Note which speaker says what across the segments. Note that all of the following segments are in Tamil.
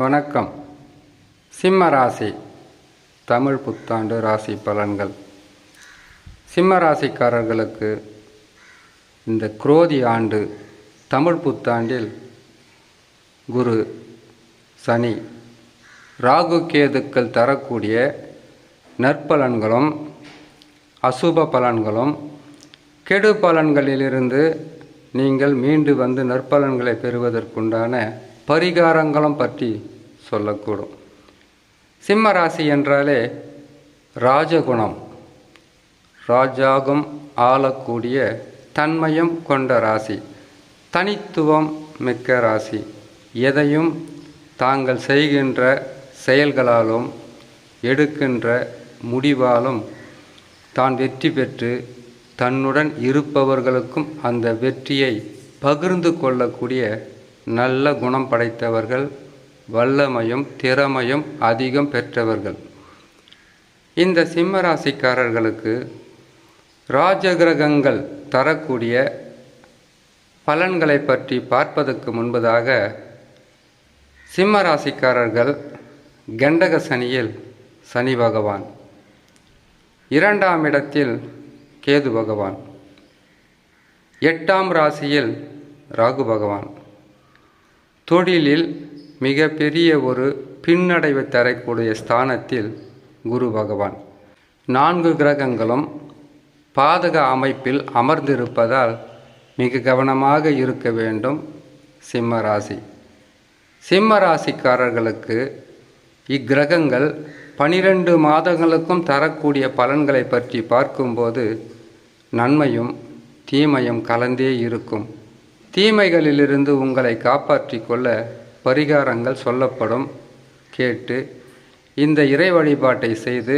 Speaker 1: வணக்கம். சிம்ம ராசி. தமிழ் புத்தாண்டு ராசி பலன்கள். சிம்ம ராசிக்காரர்களுக்கு இந்த குரோதி ஆண்டு தமிழ் புத்தாண்டில் குரு சனி ராகு கேதுக்கள் தரக்கூடிய நற்பலன்களும் அசுப பலன்களும் கெடு பலன்களிலிருந்து நீங்கள் மீண்டு வந்து நற்பலன்களை பெறுவதற்குண்டான பரிகாரங்களும் பற்றி சொல்லக்கூடும். சிம்ம ராசி என்றாலே ராஜகுணம். ராஜாகம் ஆளக்கூடிய தன்மையும் கொண்ட ராசி. தனித்துவம் மிக்க ராசி. எதையும் தாங்கள் செய்கின்ற செயல்களாலும் எடுக்கின்ற முடிவாலும் தான் வெற்றி பெற்று தன்னுடன் இருப்பவர்களுக்கும் அந்த வெற்றியை பகிர்ந்து கொள்ளக்கூடிய நல்ல குணம் படைத்தவர்கள் வல்லமையும் திறமையும் அதிகம் பெற்றவர்கள். இந்த சிம்ம ராசிக்காரர்களுக்கு ராஜகிரகங்கள் தரக்கூடிய பலன்களை பற்றி பார்ப்பதற்கு முன்பதாக சிம்ம ராசிக்காரர்கள் கண்டக சனியில் சனி பகவான் இரண்டாம் இடத்தில் கேது பகவான் எட்டாம் ராசியில் ராகு பகவான். தொழிலில் மிக பெரிய ஒரு பின்னடைவை தரக்கூடிய ஸ்தானத்தில் குரு பகவான். நான்கு கிரகங்களும் பாதக அமைப்பில் அமர்ந்திருப்பதால் மிக கவனமாக இருக்க வேண்டும் சிம்ம ராசி. சிம்ம ராசிக்காரர்களுக்கு இக்கிரகங்கள் பனிரெண்டு மாதங்களுக்கும் தரக்கூடிய பலன்களை பற்றி பார்க்கும்போது நன்மையும் தீமையும் கலந்தே இருக்கும். தீமைகளிலிருந்து உங்களை காப்பாற்றிக் கொள்ள பரிகாரங்கள் சொல்லப்படும். கேட்டு இந்த இறை வழிபாட்டை செய்து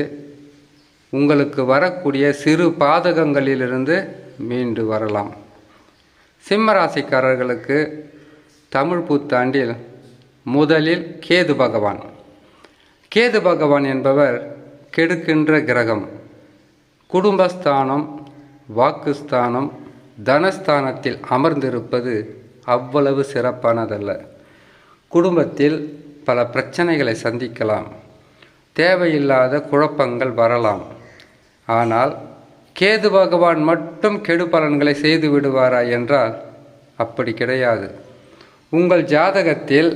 Speaker 1: உங்களுக்கு வரக்கூடிய சிறு பாதகங்களிலிருந்து மீண்டு வரலாம். சிம்ம ராசிக்காரர்களுக்கு தமிழ் புத்தாண்டில் முதலில் கேது பகவான். கேது பகவான் என்பவர் கெடுக்கின்ற கிரகம். குடும்பஸ்தானம் வாக்குஸ்தானம் தனஸ்தானத்தில் அமர்ந்திருப்பது அவ்வளவு சிறப்பானதல்ல. குடும்பத்தில் பல பிரச்சனைகளை சந்திக்கலாம். தேவையில்லாத குழப்பங்கள் வரலாம். ஆனால் கேது பகவான் மட்டும் கெடு பலன்களை செய்து விடுவாரா என்றால் அப்படி கிடையாது. உங்கள் ஜாதகத்தில்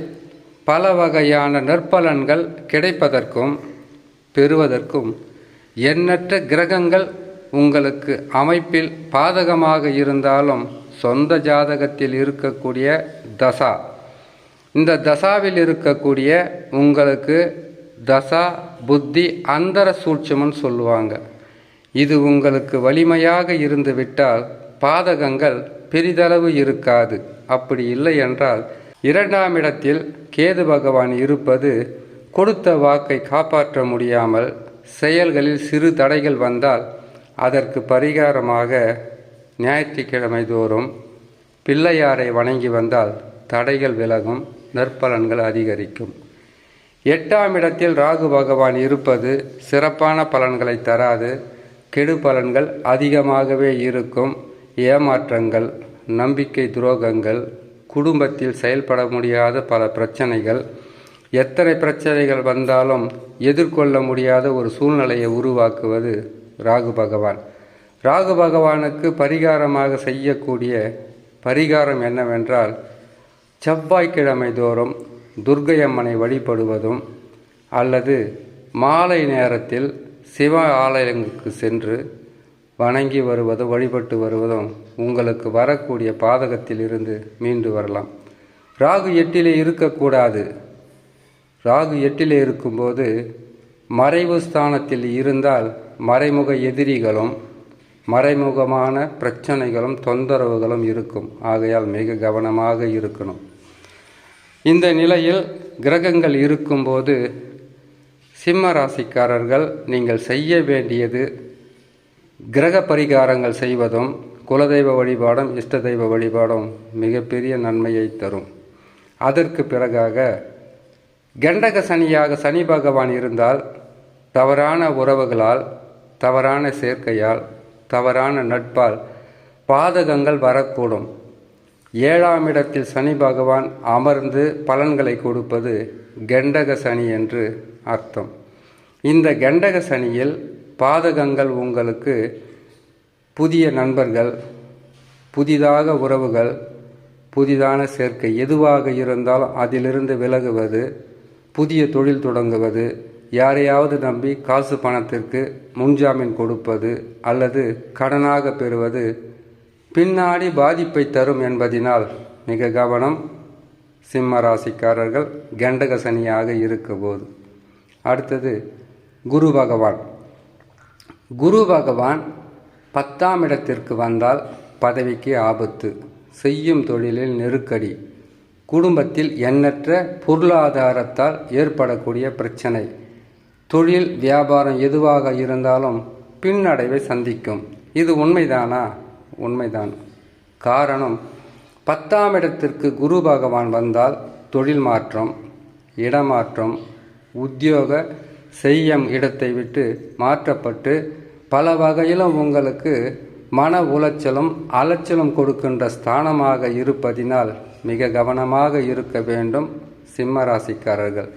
Speaker 1: பல வகையான நற்பலன்கள் கிடைப்பதற்கும் பெறுவதற்கும் எண்ணற்ற கிரகங்கள் உங்களுக்கு அமைப்பில் பாதகமாக இருந்தாலும் சொந்த ஜாதகத்தில் இருக்கக்கூடிய தசா இந்த தசாவில் இருக்கக்கூடிய உங்களுக்கு தசா புத்தி அந்தர சூட்சம்னு சொல்லுவாங்க. இது உங்களுக்கு வலிமையாக இருந்து விட்டால் பாதகங்கள் பெரிதளவு இருக்காது. அப்படி இல்லை என்றால் இரண்டாம் இடத்தில் கேது பகவான் இருப்பது கொடுத்த வாக்கை காப்பாற்ற முடியாமல் செயல்களில் சிறு தடைகள் வந்தால் அதற்கு பரிகாரமாக ஞாயிற்றுக்கிழமை தோறும் பிள்ளையாரை வணங்கி வந்தால் தடைகள் விலகும். நற்பலன்கள் அதிகரிக்கும். எட்டாம் இடத்தில் ராகு பகவான் இருப்பது சிறப்பான பலன்களை தராது. கெடு பலன்கள் அதிகமாகவே இருக்கும். ஏமாற்றங்கள் நம்பிக்கை துரோகங்கள் குடும்பத்தில் செயல்பட முடியாத பல பிரச்சனைகள். எத்தனை பிரச்சனைகள் வந்தாலும் எதிர்கொள்ள முடியாத ஒரு சூழ்நிலையை உருவாக்குவது ராகு பகவான். ராகு பகவானுக்கு பரிகாரமாக செய்யக்கூடிய பரிகாரம் என்னவென்றால் செவ்வாய்க்கிழமை தோறும் துர்க்கையம்மனை வழிபடுவதும் அல்லது மாலை நேரத்தில் சிவ ஆலயங்களுக்கு சென்று வணங்கி வருவதும் வழிபட்டு வருவதும் உங்களுக்கு வரக்கூடிய பாதகத்தில் இருந்து மீண்டு வரலாம். ராகு எட்டிலே இருக்கக்கூடாது. ராகு எட்டிலே இருக்கும்போது மறைவு ஸ்தானத்தில் இருந்தால் மறைமுக எதிரிகளும் மறைமுகமான பிரச்சனைகளும் தொந்தரவுகளும் இருக்கும். ஆகையால் மிக கவனமாக இருக்கணும். இந்த நிலையில் கிரகங்கள் இருக்கும்போது சிம்ம ராசிக்காரர்கள் நீங்கள் செய்ய வேண்டியது கிரக பரிகாரங்கள் செய்வதும் குலதெய்வ வழிபாடும் இஷ்ட தெய்வ வழிபாடும் மிகப்பெரிய நன்மையை தரும். அதற்கு பிறகாக கண்டக சனியாக சனி பகவான் இருந்தால் தவறான உறவுகளால் தவறான சேர்க்கையால் தவறான நட்பால் பாதகங்கள் வரக்கூடும். ஏழாம் இடத்தில் சனி பகவான் அமர்ந்து பலன்களை கொடுப்பது கெண்டக சனி என்று அர்த்தம். இந்த கெண்டக சனியில் பாதகங்கள் உங்களுக்கு புதிய நண்பர்கள் புதிதாக உறவுகள் புதிதான சேர்க்கை எதுவாக இருந்தாலும் அதிலிருந்து விலகுவது புதிய தொழில் தொடங்குவது யாரையாவது நம்பி காசு பணத்திற்கு முன்ஜாமீன் கொடுப்பது அல்லது கடனாக பெறுவது பின்னாடி பாதிப்பை தரும் என்பதினால் மிக கவனம் சிம்ம ராசிக்காரர்கள் கண்டகசனியாக இருக்கும்போது. அடுத்தது குரு பகவான். குரு பகவான் பத்தாம் இடத்திற்கு வந்தால் பதவிக்கு ஆபத்து செய்யும் தொழிலில் நெருக்கடி குடும்பத்தில் எண்ணற்ற பொருளாதாரத்தால் ஏற்படக்கூடிய பிரச்சனை தொழில் வியாபாரம் எதுவாக இருந்தாலும் பின்னடைவை சந்திக்கும். இது உண்மைதானா? உண்மைதான். காரணம் பத்தாம் இடத்திற்கு குரு பகவான் வந்தால் தொழில் மாற்றம் இடமாற்றம் உத்தியோக செய்யும் இடத்தை விட்டு மாற்றப்பட்டு பல வகையிலும் உங்களுக்கு மன உளைச்சலும் அலைச்சலும் கொடுக்கின்ற ஸ்தானமாக இருப்பதினால் மிக கவனமாக இருக்க வேண்டும் சிம்மராசிக்காரர்கள்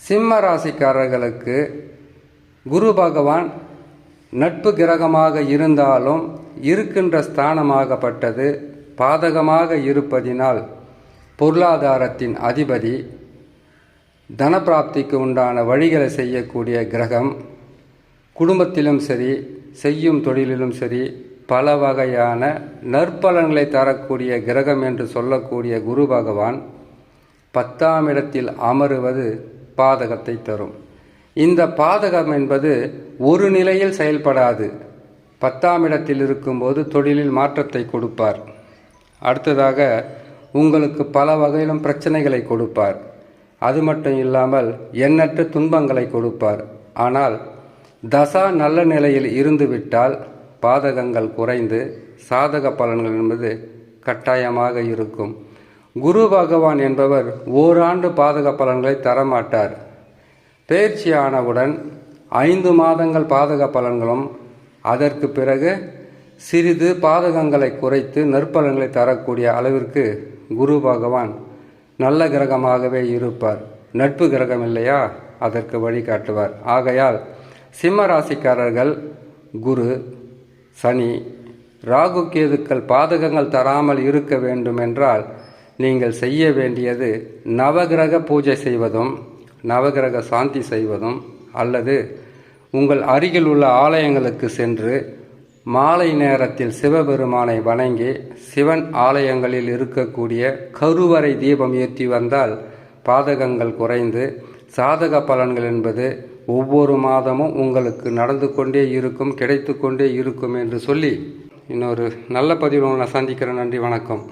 Speaker 1: சிம்ம ராசிக்காரர்களுக்கு குரு பகவான் நட்பு கிரகமாக இருந்தாலும் இருக்கின்ற ஸ்தானமாகப்பட்டது பாதகமாக இருப்பதினால் பொருளாதாரத்தின் அதிபதி தனப்பிராப்திக்கு உண்டான வழிகளை செய்யக்கூடிய கிரகம் குடும்பத்திலும் சரி செய்யும் தொழிலிலும் சரி பல வகையான நற்பலன்களை தரக்கூடிய கிரகம் என்று சொல்லக்கூடிய குரு பகவான் பத்தாம் இடத்தில் அமருவது பாதகத்தை தரும். இந்த பாதகம் என்பது ஒரு நிலையில் செயல்படாது. பத்தாம் இடத்தில் இருக்கும்போது தொழிலில் மாற்றத்தை கொடுப்பார். அடுத்ததாக உங்களுக்கு பல வகையிலும் பிரச்சனைகளை கொடுப்பார். அது மட்டும் இல்லாமல் எண்ணற்ற துன்பங்களை கொடுப்பார். ஆனால் தசா நல்ல நிலையில் இருந்துவிட்டால் பாதகங்கள் குறைந்து சாதக பலன்கள் என்பது கட்டாயமாக இருக்கும். குரு பகவான் என்பவர் ஓராண்டு பாதக பலன்களை தரமாட்டார். பேர்ச்சியானவுடன் ஐந்து மாதங்கள் பாதக பலன்களும் அதற்கு பிறகு சிறிது பாதகங்களை குறைத்து நற்பலன்களை தரக்கூடிய அளவிற்கு குரு பகவான் நல்ல கிரகமாகவே இருப்பார். நட்பு கிரகம் இல்லையா? அதற்கு வழிகாட்டுவார் ஆகையால் சிம்ம ராசிக்காரர்கள் குரு சனி ராகு கேதுக்கள் பாதகங்கள் தராமல் இருக்க வேண்டுமென்றால் நீங்கள் செய்ய வேண்டியது நவகிரக பூஜை செய்வதும் நவகிரக சாந்தி செய்வதும் அல்லது உங்கள் அருகில் உள்ள ஆலயங்களுக்கு சென்று மாலை நேரத்தில் சிவபெருமானை வணங்கி சிவன் ஆலயங்களில் இருக்கக்கூடிய கருவறை தீபம் ஏற்றி வந்தால் பாதகங்கள் குறைந்து சாதக பலன்கள் என்பது ஒவ்வொரு மாதமும் உங்களுக்கு நடந்து கொண்டே இருக்கும் கிடைத்து கொண்டே இருக்கும் என்று சொல்லி இன்னொரு நல்ல பதிவு உங்களை சந்திக்கிறேன். நன்றி வணக்கம்.